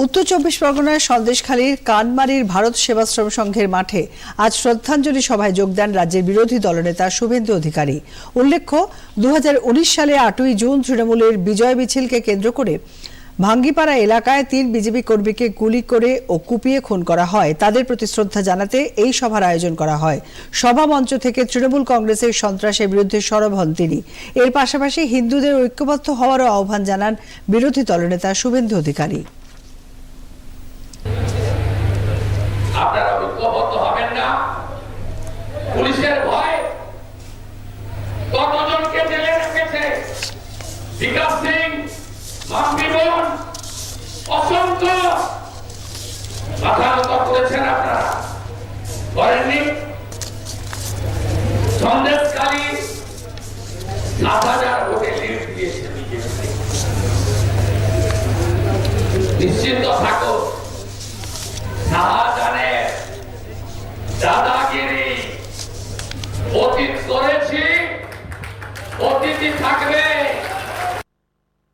উত্তর চব্বিশ পরগনার সন্দেশখালীর কানমারির ভারত সেবাশ্রম সংঘের মাঠে আজ শ্রদ্ধাঞ্জলি সভায় যোগ দেন রাজ্যের বিরোধী দলনেতা শুভেন্দু অধিকারী। উল্লেখ্য দু হাজার উনিশ সালে আটই জুন তৃণমূলের বিজয় মিছিলকে কেন্দ্র করে ভাঙ্গিপাড়া এলাকায় তিন বিজেপি কর্মীকে গুলি করে ও কুপিয়ে খুন করা হয়। তাদের প্রতি শ্রদ্ধা জানাতে এই সভার আয়োজন করা হয়। সভা মঞ্চ থেকে তৃণমূল কংগ্রেসের সন্ত্রাসের বিরুদ্ধে সরব হন তিনি। এর পাশাপাশি হিন্দুদের ঐক্যবদ্ধ হওয়ারও আহ্বান জানান বিরোধী দলনেতা শুভেন্দু অধিকারী। আপনারা ঐক্যবদ্ধ হবেন না। পুলিশের ভয় কতজনকে জেলে রেখেছে? বিকাশ সিং মাহবিবন অসংখ্য। মাথা নত করেছেন আপনারা। করেননি? সন্দেশকারী সাত হাজার ভোটে লিড দিয়েছে নিশ্চিন্ত থাকো করেছি থাকবে।